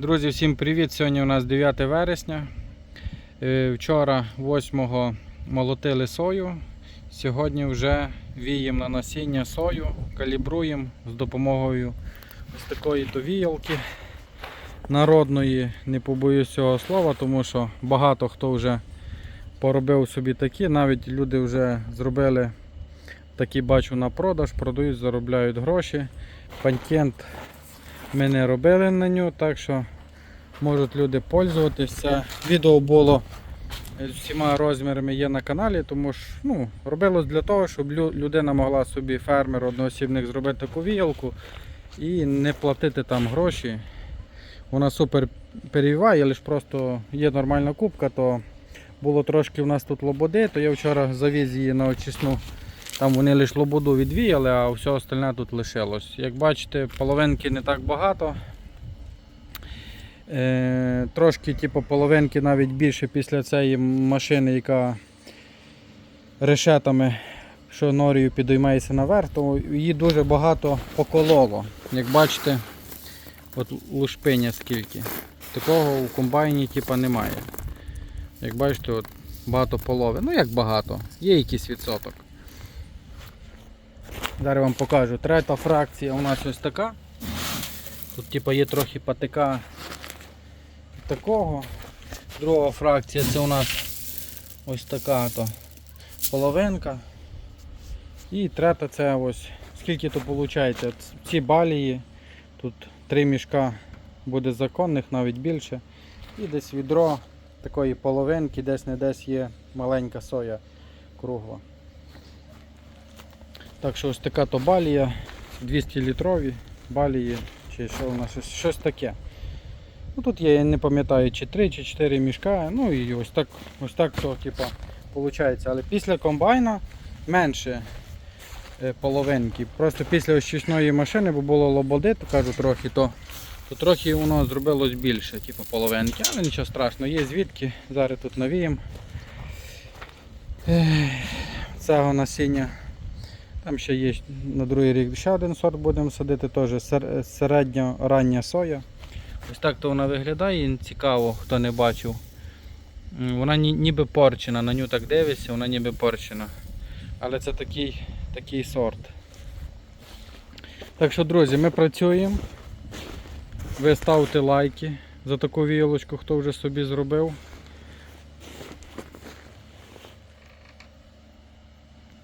Друзі, всім привіт! Сьогодні у нас 9 вересня. Е, Вчора 8 молотили сою. Сьогодні вже віємо на насіння сою, калібруємо з допомогою ось такої то віялки народної, не побоюсь цього слова, тому що багато хто вже поробив собі такі. Навіть люди вже зробили такі, бачу, на продаж, продають, заробляють гроші. Патент ми не робили на нього, так що можуть люди пользуватися. Відео було з всіма розмірами є на каналі, тому що ну, робилось для того, щоб людина могла собі, фермер, одноосібник, зробити таку віялку і не платити там гроші. Вона супер перевіває, лише просто є нормальна кубка, то було трошки в нас тут лободи, то я вчора завіз її на очисну. Там вони лише лободу відвіяли, а все остальне тут лишилось. Як бачите, половинки не так багато. Е, трошки типу, половинки навіть більше після цієї машини, яка решетами, що норію підіймається наверх, то її дуже багато покололо. Як бачите, от лушпиня скільки. Такого у комбайні типу, немає. Як бачите, от багато полови. Ну як багато, є якийсь відсоток. Зараз вам покажу. Третя фракція у нас ось така. Тут типу, є трохи патика такого. Друга фракція це у нас ось така то половинка. І третя це ось скільки то виходить. Ці балії, тут три мішка буде законних, навіть більше. І десь відро такої половинки, десь не десь є маленька соя кругла. Так що ось така то балія, 200 літрові балії, чи що у нас щось, таке. Ну, тут я не пам'ятаю, чи 3 чи 4 мішка. Ну і ось так ось так то, типа, виходить. Але після комбайна менше е, половинки. Просто після очисної машини, бо було лободи, то кажу трохи, то, то трохи воно зробилось більше, типу половинки. Але нічого страшного, є звідки. Зараз тут навіємо. Цього насіння. Там ще є на другий рік ще один сорт будемо садити, теж середньо-рання соя. Ось так то вона виглядає, цікаво, хто не бачив. Вона ніби порчена, на ню так дивишся, вона ніби порчена. Але це такий, такий сорт. Так що, друзі, ми працюємо. Ви ставте лайки за таку вілочку, хто вже собі зробив.